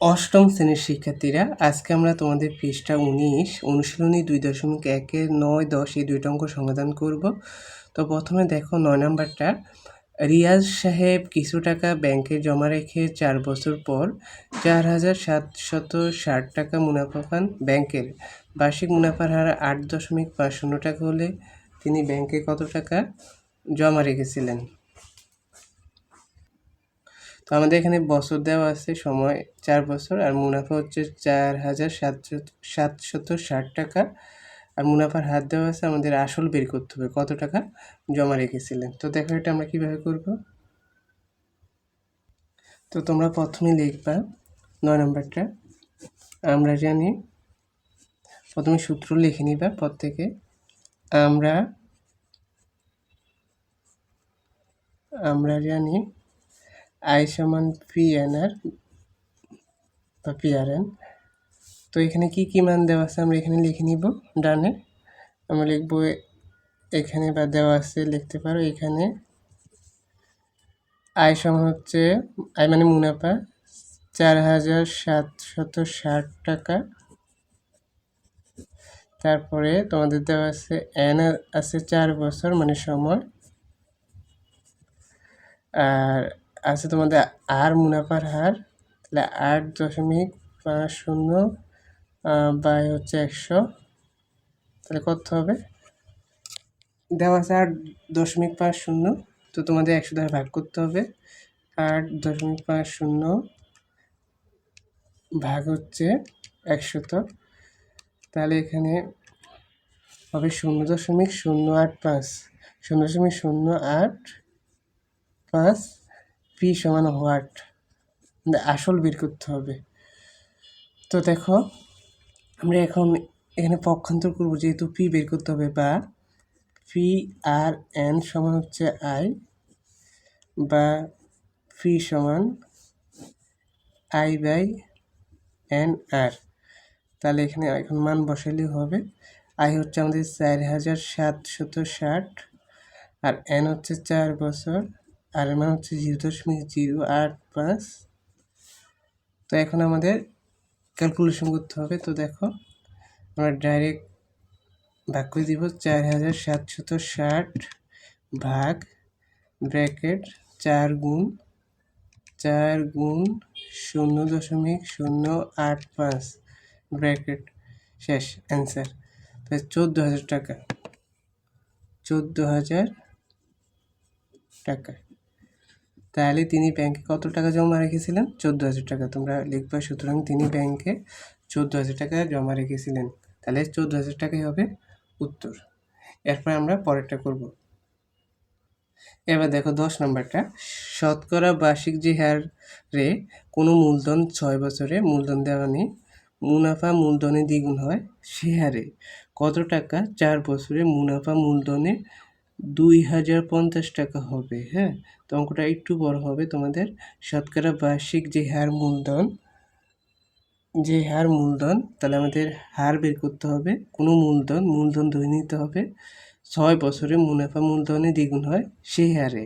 অষ্টম শ্রেণির শিক্ষার্থীরা, আজকে আমরা তোমাদের পৃষ্ঠা উনিশ, অনুশীলনী দুই দশমিক একের নয় দশ এই দুইটা অঙ্ক সমাধান করব। তো প্রথমে দেখো নয় নাম্বারটা। রিয়াজ সাহেব কিছু টাকা ব্যাংকে জমা রেখে চার বছর পর চার হাজার সাতশত ষাট টাকা মুনাফা পান ব্যাংকের। বার্ষিক মুনাফার হার আট দশমিক পাঁচ শূন্য টাকা হলে তিনি ব্যাংকে কত টাকা জমা রেখেছিলেন? তো আমাদের এখানে বছর দেওয়া আছে, সময় চার বছর, আর মুনাফা হচ্ছে চার হাজার সাতশো, সাতশত ষাট টাকা। আর মুনাফার হাত দেওয়া আছে আমাদের আসল বের করতে হবে, কত টাকা জমা রেখেছিলেন। তো দেখো এটা আমরা কীভাবে করব। তো তোমরা প্রথমে লিখবা নয় নম্বরটা, আমরা জানি। প্রথমে সূত্র লিখে নিবা প্রত্যেকে। আমরা আমরা জানি আই সমান পি এন আর বা পি আর এন তো এখানে কি কি মান দেওয়া আছে আমরা এখানে লিখে নিব। ডানে আমরা লিখব, এখানে বা দেওয়া আছে, লিখতে পারো এখানে আয় সমান হচ্ছে আয় মানে মুনাফা, চার হাজার সাতশত ষাট টাকা। তারপরে তোমাদের দেওয়া আছে এন আছে চার বছর মানে সময়। আর আছে তোমাদের আর মুনাফার হার, তাহলে আট দশমিক পাঁচ শূন্য বাই হচ্ছে একশো। তাহলে কত হবে? দেওয়া আছে আট দশমিক পাঁচ শূন্য, তো তোমাদের একশো দ্বারা ভাগ করতে হবে। আট দশমিক পাঁচ শূন্য ভাগ হচ্ছে একশত তাহলে এখানে হবে শূন্য দশমিক শূন্য আট পাঁচ, শূন্য দশমিক শূন্য আট পাঁচ। পি সমান হোয়াট আসল বের করতে হবে। তো দেখো, আমরা এখন এখানে পক্ষান্তর করব যেহেতু পি বের করতে হবে বা পি আর এন সমান হচ্ছে আই বা পি সমান আই বাই এন আর তাহলে এখানে এখন মান বসাইলেও হবে। আই হচ্ছে আমাদের চার হাজার সাতশত ষাট আর এন হচ্ছে চার বছর। আর এর মান হচ্ছে জিরো দশমিক জিরো আট পাঁচ। তো এখন আমাদের ক্যালকুলেশন করতে হবে। তো দেখো, আমরা ডাইরেক্ট ভাগ করে দিব চার হাজার সাতশত ষাট ভাগ ব্র্যাকেট চার গুণ চার গুণ শূন্য দশমিক শূন্য আট পাঁচ ব্র্যাকেট শেষ অ্যান্সার তাহলে চোদ্দ হাজার টাকা, চোদ্দ হাজার টাকা। তাহলে তিনি ব্যাংকে কত টাকা জমা রেখেছিলেন? চোদ্দ হাজার টাকা। তোমরা লিখবা সুতরাং তিনি ব্যাংকে চোদ্দ হাজার টাকা জমা রেখেছিলেন। তাহলে চোদ্দ হাজার টাকাই হবে উত্তর। এরপর আমরা পরেরটা করব। এবার দেখো দশ নম্বরটা। শতকরা বার্ষিক যে হারে কোনো মূলধন ছয় বছরে মূলধন দেওয়া নেই, মুনাফা মূলধনে দ্বিগুণ হয় সে হারে। কত টাকা? চার বছরে মুনাফা মূলধনে দুই হাজার পঞ্চাশ টাকা হবে হ্যাঁ? তো অঙ্কটা একটু বড় হবে তোমাদের। শতকরা বার্ষিক যে হার মূলধন, যে হার মূলধন, তাহলে আমাদের হার বের করতে হবে। কোনো মূলধন মূলধন ধরে নিতে হবে। ছয় বছরে মুনাফা মূলধনে দ্বিগুণ হয় সেই হারে।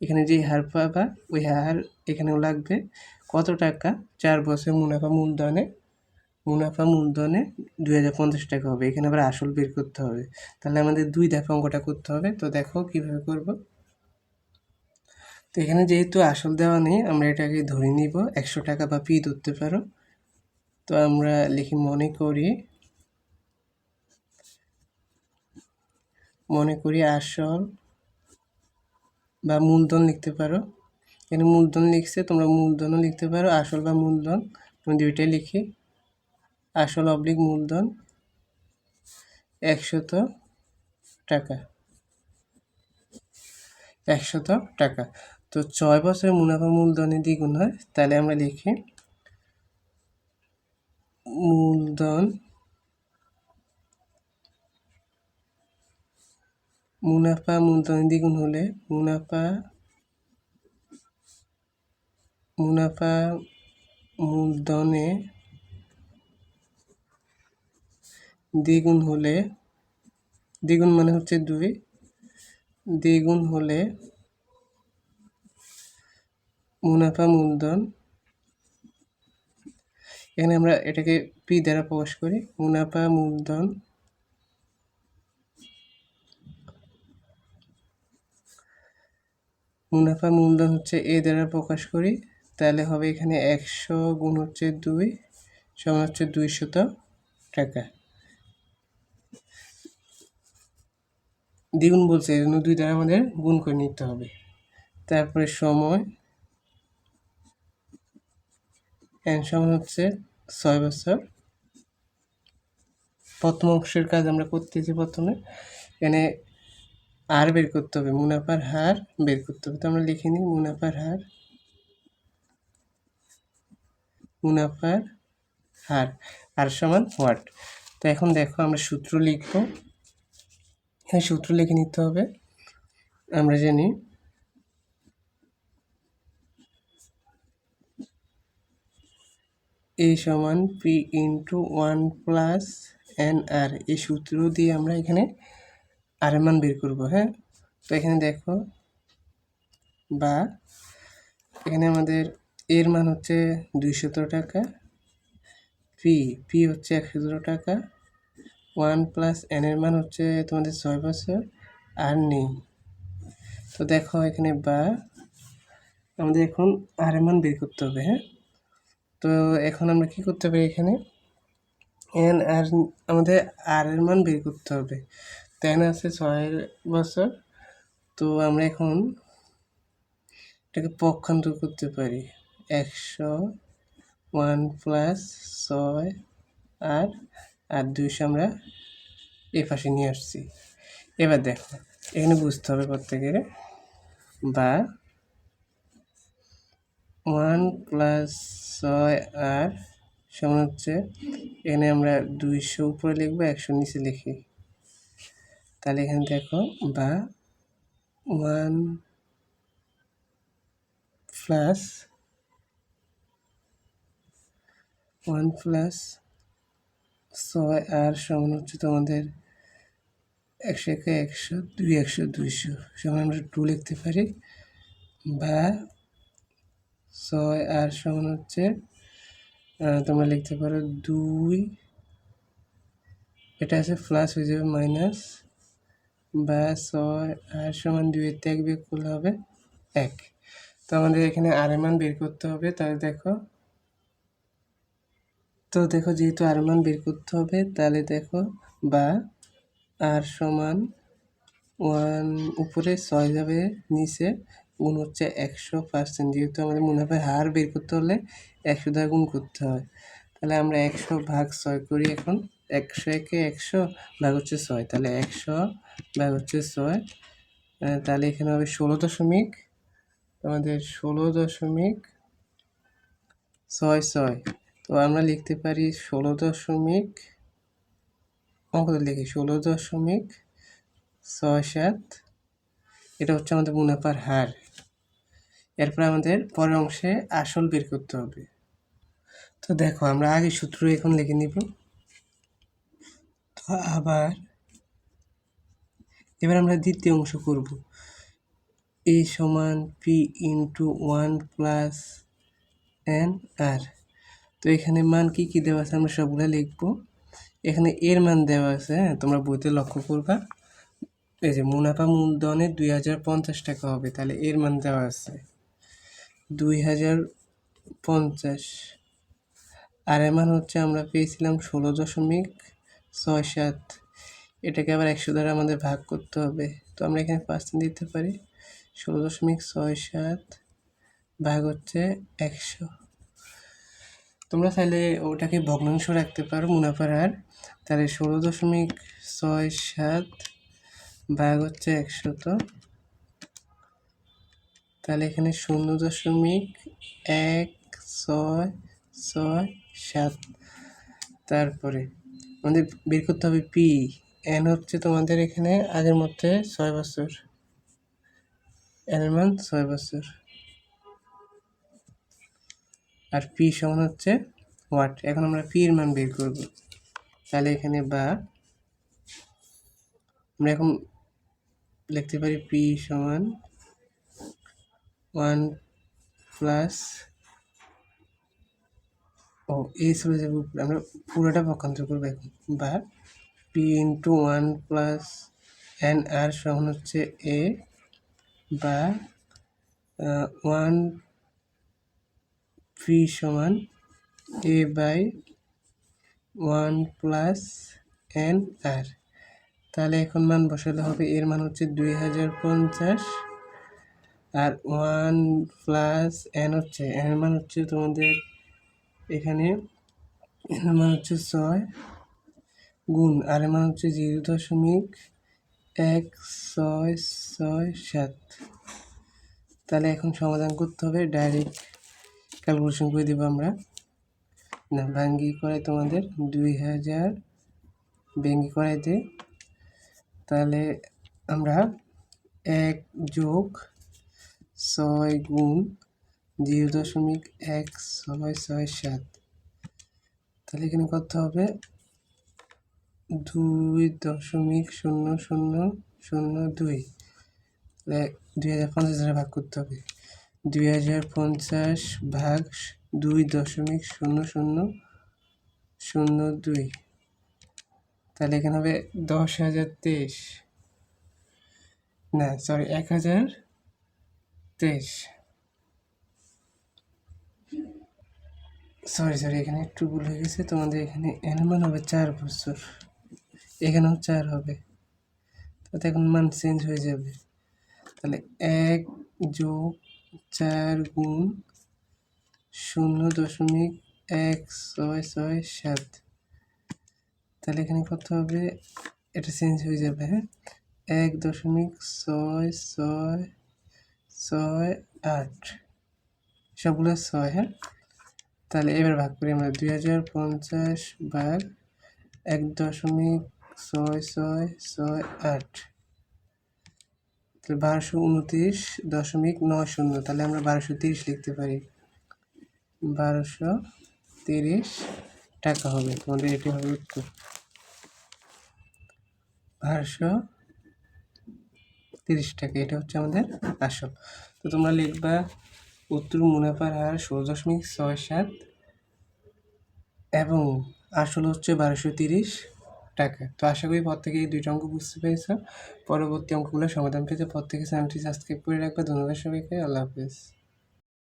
এখানে যে হার পাবা, ওই হার এখানেও লাগবে। কত টাকা? চার বছর মুনাফা মূলধনে মুনাফা মূলধনে দুই হাজার পঞ্চাশ টাকা হবে। এখানে আবার আসল বের করতে হবে। তাহলে আমাদের দুই দফা অঙ্কটা করতে হবে। তো দেখো কীভাবে করব। তো এখানে যেহেতু আসল দেওয়া নেই, আমরা এটাকে ধরে নিব। একশো টাকা বা পি ধরতে পারো। তো আমরা লিখি মনে করি মনে করি আসল বা মূলধন লিখতে পারো। এখানে মূলধন লিখছে, তোমরা মূলধনও লিখতে পারো। আসল বা মূলধন আমি দুইটাই লিখি। আসল অবলিক মূলধন একশত টাকা। একশত টাকা। তো ছয় বছরের মুনাফা মূলধনের দ্বিগুণ হয়, তাহলে আমরা লিখি মূলধন, মুনাফা মূলধনের দ্বিগুণ হলে মুনাফা মুনাফা মূলধনে দ্বিগুণ হলে, দ্বিগুণ মানে হচ্ছে দুই, দ্বিগুণ হলে মুনাফা মূলধন, এখানে আমরা এটাকে পি দ্বারা প্রকাশ করি, মুনাফা মূলধন মুনাফা মূলধন হচ্ছে এ দ্বারা প্রকাশ করি, তাহলে হবে এখানে একশো গুণ হচ্ছে দুই সমান হচ্ছে দুইশত টাকা। দ্বিগুণ বলছে, এই জন্য দুই দ্বারা আমাদের গুণ করে নিতে হবে। তারপরে সময় এন সমান হচ্ছে ছয় বছর। প্রথম অংশের কাজ আমরা করতেছি প্রথমে এখানে আর বের করতে হবে, মুনাফার হার বের করতে হবে। তো আমরা লিখে নিই, মুনাফার হার মুনাফার হার আর সমান হোয়াট তো এখন দেখো আমরা সূত্র লিখব। হ্যাঁ সূত্র লিখে নিতে হবে। আমরা জানি এ সমান P into one plus N R এই সূত্র দিয়ে আমরা এখানে আর এর মান বের করব হ্যাঁ? তো এখানে দেখো, বা এখানে আমাদের এর মান হচ্ছে দুইশত টাকা পি পি হচ্ছে একশো টাকা ওয়ান প্লাস এন এর মান হচ্ছে তোমাদের ছয় বছর আর নেই। তো দেখো এখানে বা, আমাদের এখন আর এর মান বের করতে হবে হ্যাঁ? তো এখন আমরা কি করতে পারি এখানে? এন আর আমাদের আর এর মান বের করতে হবে। তেন আছে ছয় বছর, তো আমরা এখন এটাকে পক্ষান্তর করতে পারি। একশো ওয়ান প্লাস ছয় আর আর দুইশো আমরা এ পাশে নিয়ে আসছি। এবার দেখো, এখানে বুঝতে হবে প্রত্যেকের বা ওয়ান প্লাস ছয় আর সমান হচ্ছে এখানে আমরা দুইশো উপরে লিখব, একশো নিচে লিখি। তাহলে এখানে দেখো বা ওয়ান প্লাস ওয়ান প্লাস ছয় আর সমান হচ্ছে তোমাদের একশো একে একশো, দুই একশো, দুইশো। সমান আমরা টু লিখতে পারি। বা ছয় আর সমান হচ্ছে তোমরা লিখতে পারো দুই। এটা আছে প্লাস হয়ে যাবে মাইনাস বা ছয় আর সমান দুইয়ের ত্যাগ বিয়োগ করলে হবে এক। তো আমাদের এখানে আর মান বের করতে হবে। তাহলে দেখো তো দেখো, যেহেতু আর মান বের করতে হবে, তাহলে দেখো, বা আর সমান ওয়ান উপরে ছয় যাবে, নিচে গুণ হচ্ছে একশো পার্সেন্ট। যেহেতু আমাদের মুনাফার হার বের করতে হলে একশো দ্বারা গুণ করতে হয়, তাহলে আমরা একশো ভাগ ছয় করি এখন। একশো একে একশো ভাগ হচ্ছে ছয়, তাহলে একশো ভাগ হচ্ছে ছয় তাহলে এখানে হবে ষোলো দশমিক, আমাদের ষোলো দশমিক ছয় ছয়। তো আমরা লিখতে পারি ষোলো দশমিক অঙ্কটা লিখি? ষোলো দশমিক ছয় সাত। এটা হচ্ছে আমাদের মুনাফার হার। এরপর আমাদের পরের অংশে আসল বের করতে হবে। তো দেখো, আমরা আগে সূত্র এখন লিখে নিব। তো আবার, এবার আমরা দ্বিতীয় অংশ করব। এ সমান P into one plus N R. তো এখানে মান কি কি দেওয়া আছে আমরা সবগুলো লিখব। এখানে এর মান দেওয়া আছে হ্যাঁ তোমরা বইতে লক্ষ্য করবা। এই যে মুনাফা মূলধনে দুই হাজার পঞ্চাশ টাকা হবে, তাহলে এর মান দেওয়া আছে দুই হাজার পঞ্চাশ। আর এর মান হচ্ছে আমরা পেয়েছিলাম ষোলো দশমিক ছয় সাত। এটাকে আবার একশো দ্বারা আমাদের ভাগ করতে হবে। তো আমরা এখানে পার্সেন্ট দিতে পারি, ষোলো দশমিক ছয় সাত ভাগ হচ্ছে একশো। তোমরা চাইলে ওটাকে ভগ্নাংশ রাখতে পারো, মুনাফার হার। তাহলে ষোলো দশমিক ছয় সাত ভাগ হচ্ছে একশত। তাহলে এখানে শূন্য দশমিক এক ছয় ছয় সাত। তারপরে আমাদের বের করতে হবে পি। এন হচ্ছে তোমাদের এখানে আগের মধ্যে ছয় বছর। এনের মান ছয় বছর। আর পি সমান হচ্ছে ওয়াট এখন আমরা পি এর মান বের করব। তাহলে এখানে বা আমরা এখন লিখতে পারি পি সমান ওয়ান প্লাস ও, এই চলে যাবে আমরা পুরোটা পক্ষান্তর করব এখন। বা P into one plus N R সমান হচ্ছে এ বা ওয়ান পি সমান A by one plus N R তাহলে এখন মান বসালে হবে, এর মান হচ্ছে দুই হাজার পঞ্চাশ। আর ওয়ান প্লাস এন হচ্ছে এন মান হচ্ছে তোমাদের এখানে এন মান হচ্ছে ছয় গুণ, আর এর মান হচ্ছে জিরো দশমিক এক ছয় ছয় সাত। তাহলে এখন সমাধান করতে হবে ডাইরেক্ট ক্যালকুলেশন করে দেবো আমরা। না, ভাঙ্গি করে তোমাদের দুই হাজার, ভেঙ্গি করাইতে। তাহলে আমরা এক যোগ ছয় গুণ জিরো দশমিক এক ছয় ছয় সাত। তাহলে এখানে কত হবে? দুই দশমিক শূন্য শূন্য শূন্য দুই। দুই হাজার পঞ্চাশ হাজার ভাগ করতে হবে। দুই হাজার পঞ্চাশ ভাগ দুই দশমিক শূন্য শূন্য শূন্য দুই। তাহলে এখানে হবে দশ হাজার তেইশ। না সরি এক হাজার তেইশ। সরি সরি এখানে একটু ভুল হয়ে গেছে। তোমাদের এখানে এনমান হবে চার বছর। এখানেও চার হবে। তাতে এখন মান চেঞ্জ হয়ে যাবে। তাহলে এক যোগ চার গুণ শূন্য দশমিক এক ছয় ছয় সাত। তাহলে এখানে কত হবে? এটা চেঞ্জ হয়ে যাবে হ্যাঁ? এক দশমিক ছয় ছয় ছয় আট। সবগুলো ছয় হ্যাঁ? তাহলে এবার ভাগ করি আমরা। দুই হাজার পঞ্চাশ ভাগ এক দশমিক ছয় ছয় ছয় আট। তাহলে বারোশো উনত্রিশ দশমিক নয় শূন্য, তাহলে আমরা বারোশো তিরিশ লিখতে পারি। বারোশো তিরিশ টাকা হবে, তোমাদের এটি হবে উত্তর। বারোশো তিরিশ টাকা, এটা হচ্ছে আমাদের আসল। তো তোমরা লিখবা উত্তর মুনাফার হার ষোলো দশমিক ছয় সাত এবং আসল হচ্ছে বারোশো তিরিশ। টাকা তো আশা করি পর থেকে এই দুইটা অঙ্ক বুঝতে পেরেছ। পরবর্তী অঙ্কগুলো সমাধান পেতে পর থেকে চ্যানেলটি সাবস্ক্রাইব করে রাখবে। ধন্যবাদ সবাইকে। আল্লাহ হাফেজ।